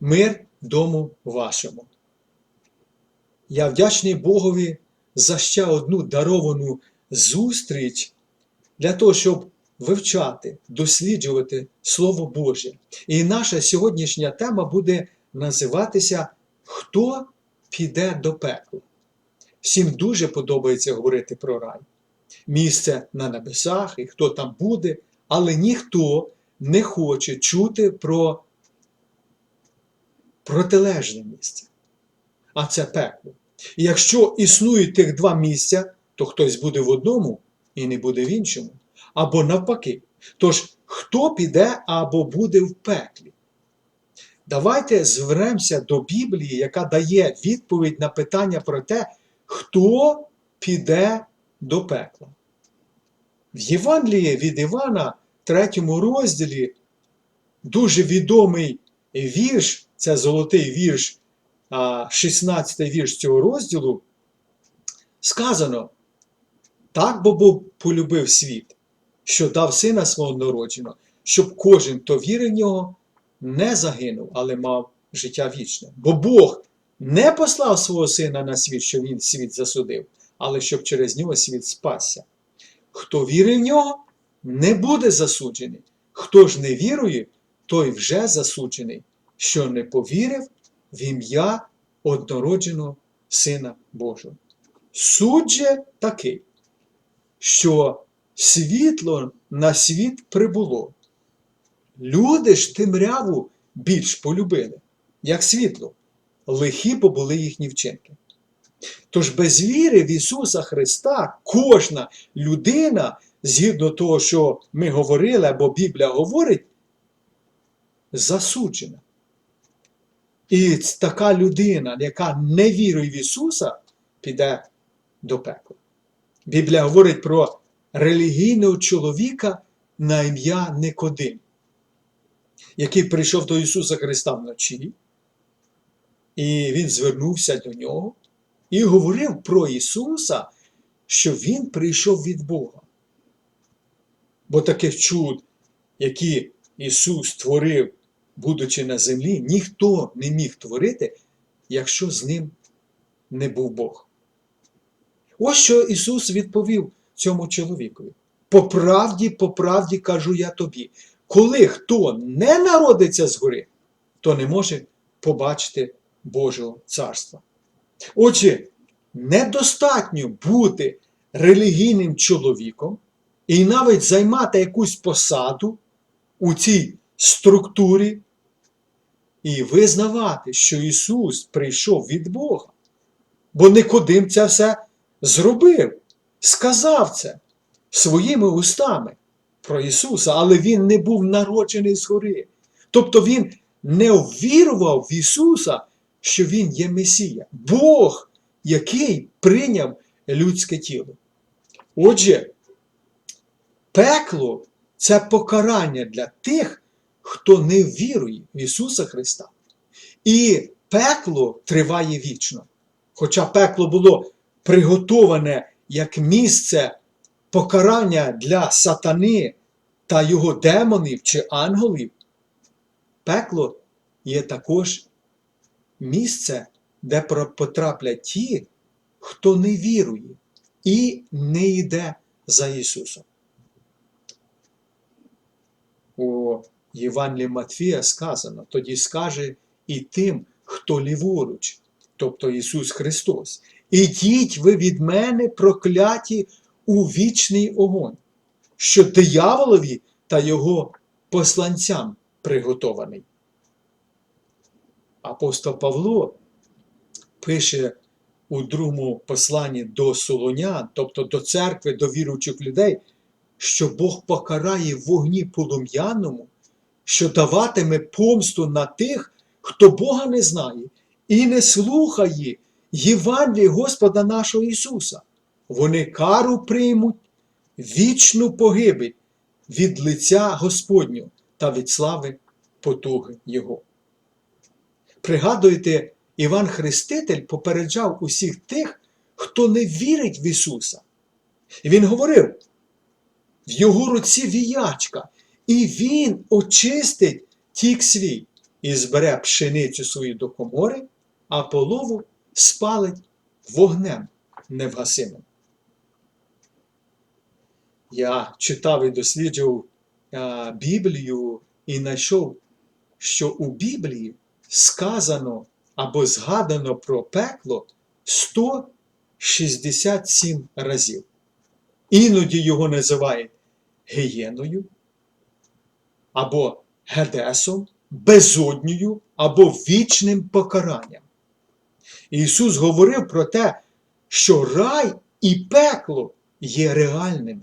мир дому вашому. Я вдячний Богові за ще одну даровану зустріч для того, щоб вивчати, досліджувати Слово Боже. І наша сьогоднішня тема буде називатися Хто піде до пекла? Всім дуже подобається говорити про рай. Місце на небесах і хто там буде, але ніхто не хоче чути про протилежне місце. А це пекло. І якщо існують тих два місця, то хтось буде в одному і не буде в іншому. Або навпаки. Тож, хто піде або буде в пеклі? Давайте звернемося до Біблії, яка дає відповідь на питання про те, хто піде до пекла. В Євангелії від Івана, третьому розділі, дуже відомий вірш, це золотий вірш, 16 вірш цього розділу, сказано: так бо Бог полюбив світ, що дав сина свого народженого, щоб кожен, хто вірив в нього, не загинув, але мав життя вічне. Бо Бог не послав свого сина на світ, що він світ засудив, але щоб через нього світ спасся. Хто вірить в нього, не буде засуджений. Хто ж не вірує, той вже засуджений, що не повірив в ім'я однородженого Сина Божого. Суд же такий, що світло на світ прибуло. Люди ж темряву більш полюбили, як світло, лихі побули їхні вчинки. Тож без віри в Ісуса Христа кожна людина, згідно того, що ми говорили, або Біблія говорить, засуджена. І така людина, яка не вірує в Ісуса, піде до пекла. Біблія говорить про релігійного чоловіка на ім'я Никодим, який прийшов до Ісуса Христа вночі, і Він звернувся до нього і говорив про Ісуса, що Він прийшов від Бога. Бо таких чуд, які Ісус творив, будучи на землі, ніхто не міг творити, якщо з ним не був Бог. Ось що Ісус відповів цьому чоловікові. По правді, по правді кажу я тобі, коли хто не народиться згори, то не може побачити Божого царства. Отже, недостатньо бути релігійним чоловіком і навіть займати якусь посаду у цій структурі і визнавати, що Ісус прийшов від Бога. Бо Никодим це все зробив, сказав це своїми устами про Ісуса, але Він не був народжений згори. Тобто Він не ввірував в Ісуса, що Він є Месія, Бог, який прийняв людське тіло. Отже, пекло це покарання для тих, хто не вірує в Ісуса Христа. І пекло триває вічно. Хоча пекло було приготоване як місце покарання для сатани та його демонів чи ангелів, пекло є також місце, де потраплять ті, хто не вірує і не йде за Ісусом. Євангелії Матфія сказано, тоді скаже і тим, хто ліворуч, тобто Ісус Христос. Ідіть ви від мене, прокляті у вічний огонь, що дияволові та його посланцям приготований. Апостол Павло пише у другому посланні до Солонян, тобто до церкви, до віруючих людей, що Бог покарає вогні полум'яному, що даватиме помсту на тих, хто Бога не знає і не слухає Євангелії Господа нашого Ісуса. Вони кару приймуть вічну погибель від лиця Господнього та від слави потуги Його. Пригадуєте, Іван Хреститель попереджав усіх тих, хто не вірить в Ісуса. І Він говорив: в його руці віячка, і Він очистить тік свій. і збере пшеницю свою до комори, а полову спалить вогнем невгасимим. Я читав і досліджував Біблію і знайшов, що у Біблії сказано або згадано про пекло 167 разів. Іноді його називають гієною, або Гедесом, безодньою, або вічним покаранням. Ісус говорив про те, що рай і пекло є реальними.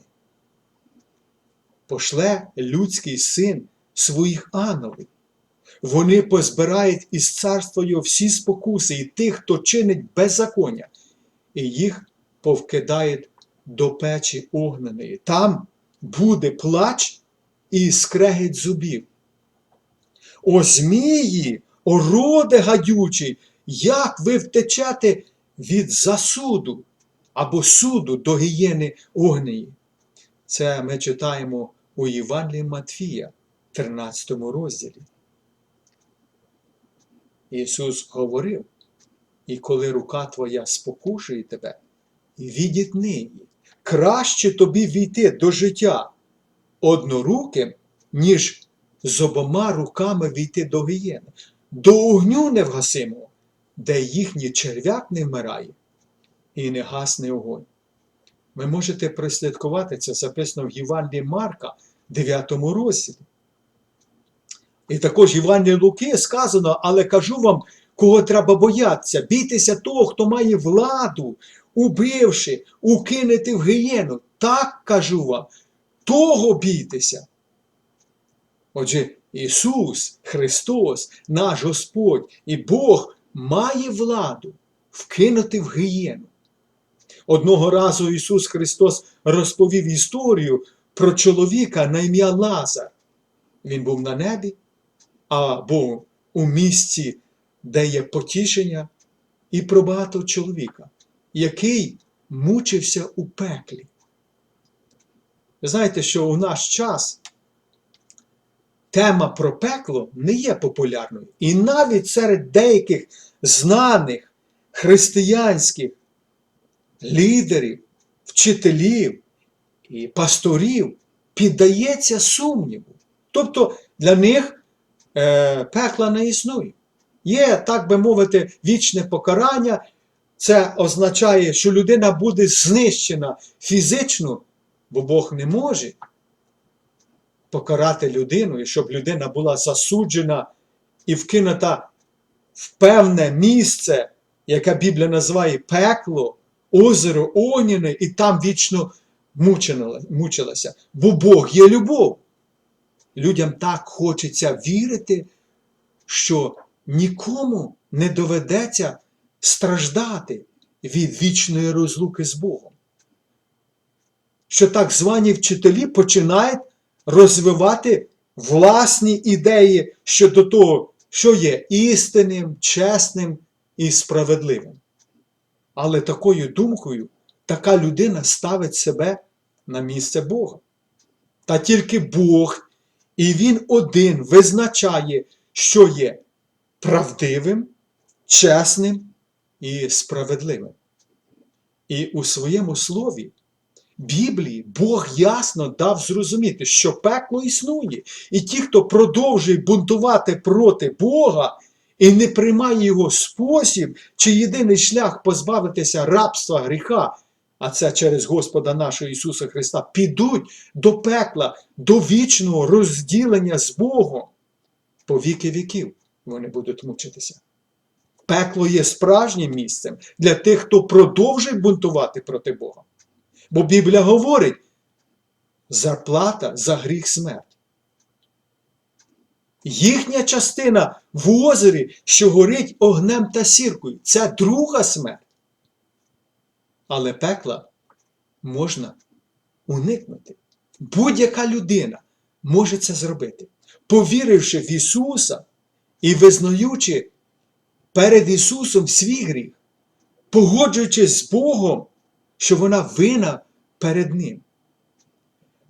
Пошле людський син своїх ангелів. Вони позбирають із царства його всі спокуси і тих, хто чинить беззаконня, і їх повкидають до печі огненої. Там буде плач і скрегить зубів. О змії, о роде гадючий, як ви втечете від засуду або суду до гієни огнеї. Це ми читаємо у Євангелії Матфія, 13 розділі. Ісус говорив, і коли рука твоя спокушує тебе, відітни її, краще тобі війти до життя одноруким, ніж з обома руками війти до гієни, до огню невгасимого, де їхній черв'як не вмирає і не гасне огонь. Ви можете прослідкувати це записано в Євангелії Марка, 9 розділі. І також Євангелії Луки сказано, але кажу вам, кого треба боятися, бійтеся того, хто має владу, убивши, укинути в гієну. Так кажу вам, того бійтеся. Отже, Ісус, Христос, наш Господь і Бог має владу вкинути в гієну. Одного разу Ісус Христос розповів історію про чоловіка на ім'я Лазар. Він був на небі, або у місці, де є потішення, і про багатого чоловіка, який мучився у пеклі. Ви знаєте, що у наш час тема про пекло не є популярною. І навіть серед деяких знаних християнських лідерів, вчителів і пасторів піддається сумніву. Тобто для них е, пекла не існує. Є, так би мовити, вічне покарання. Це означає, що людина буде знищена фізично, бо Бог не може покарати людину, і щоб людина була засуджена і вкинута в певне місце, яке Біблія називає пекло, озеро Огняне, і там вічно мучилася. Бо Бог є любов. Людям так хочеться вірити, що нікому не доведеться страждати від вічної розлуки з Богом. Що так звані вчителі починають розвивати власні ідеї щодо того, що є істинним, чесним і справедливим. Але такою думкою така людина ставить себе на місце Бога. Та тільки Бог і Він один визначає, що є правдивим, чесним і справедливим. І у своєму слові Біблії Бог ясно дав зрозуміти, що пекло існує, і ті, хто продовжує бунтувати проти Бога і не приймає його спосіб, чи єдиний шлях позбавитися рабства гріха, а це через Господа нашого Ісуса Христа, підуть до пекла, до вічного розділення з Богом. По віки віків вони будуть мучитися. Пекло є справжнім місцем для тих, хто продовжує бунтувати проти Бога. Бо Біблія говорить, зарплата за гріх смерть. Їхня частина в озері, що горить огнем та сіркою, це друга смерть. Але пекла можна уникнути. Будь-яка людина може це зробити, повіривши в Ісуса і визнаючи перед Ісусом свій гріх, погоджуючись з Богом, що вона вина перед Ним.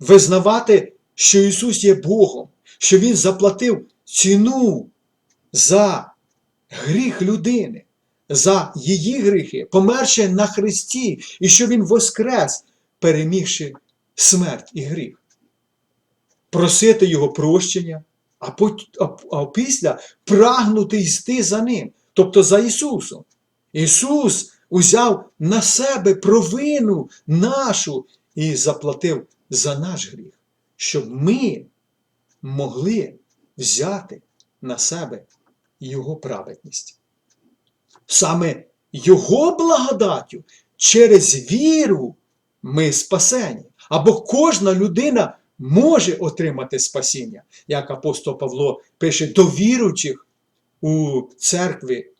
Визнавати, що Ісус є Богом, що Він заплатив ціну за гріх людини, за її гріхи, померши на Христі, і що Він воскрес, перемігши смерть і гріх. Просити Його прощення, а, пот- а, після прагнути йти за Ним, тобто за Ісусом. Ісус узяв на себе провину нашу і заплатив за наш гріх, щоб ми могли взяти на себе Його праведність. Саме Його благодаттю через віру ми спасені. Або кожна людина може отримати спасіння, як апостол Павло пише до віруючих у церкві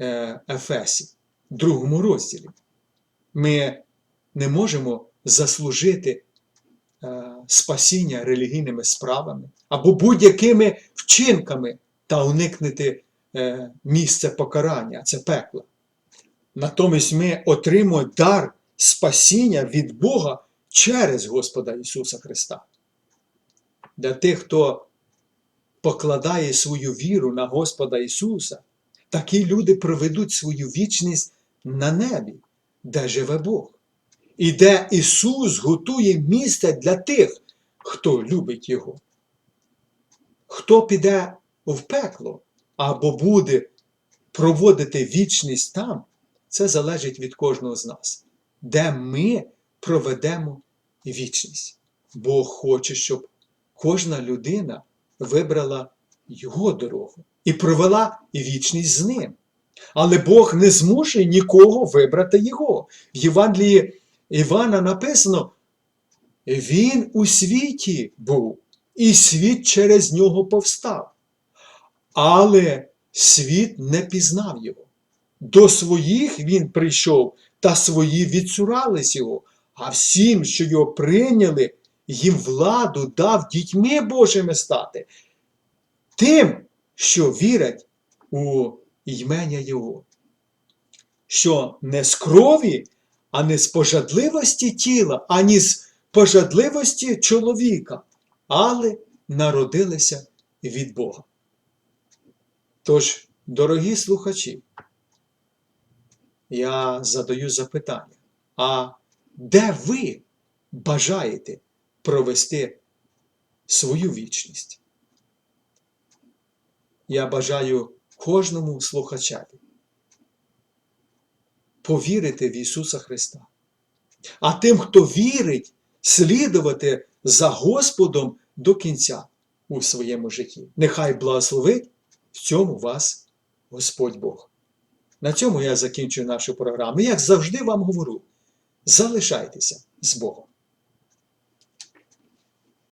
е, Ефесі, другому розділі. Ми не можемо заслужити е, спасіння релігійними справами або будь-якими вчинками та уникнути е, місця покарання, це пекло. Натомість ми отримуємо дар спасіння від Бога через Господа Ісуса Христа. Для тих, хто покладає свою віру на Господа Ісуса, такі люди проведуть свою вічність на небі, де живе Бог, і де Ісус готує місце для тих, хто любить Його. Хто піде в пекло або буде проводити вічність там, це залежить від кожного з нас, де ми проведемо вічність. Бог хоче, щоб кожна людина вибрала його дорогу і провела вічність з ним. Але Бог не змушує нікого вибрати його. В Євангелії Івана написано: Він у світі був, і світ через нього повстав. Але світ не пізнав його. До своїх він прийшов, та свої відсурались його, а всім, що його прийняли, їм владу дав дітьми Божими стати, тим, що вірять у імення Його, що не з крові, а не з пожадливості тіла, ані з пожадливості чоловіка, але народилися від Бога. Тож, дорогі слухачі, я задаю запитання, а де ви бажаєте провести свою вічність? Я бажаю кожному слухачеві повірити в Ісуса Христа. А тим, хто вірить, слідувати за Господом до кінця у своєму житті. Нехай благословить в цьому вас Господь Бог. На цьому я закінчую нашу програму. Як завжди вам говорю, залишайтеся з Богом.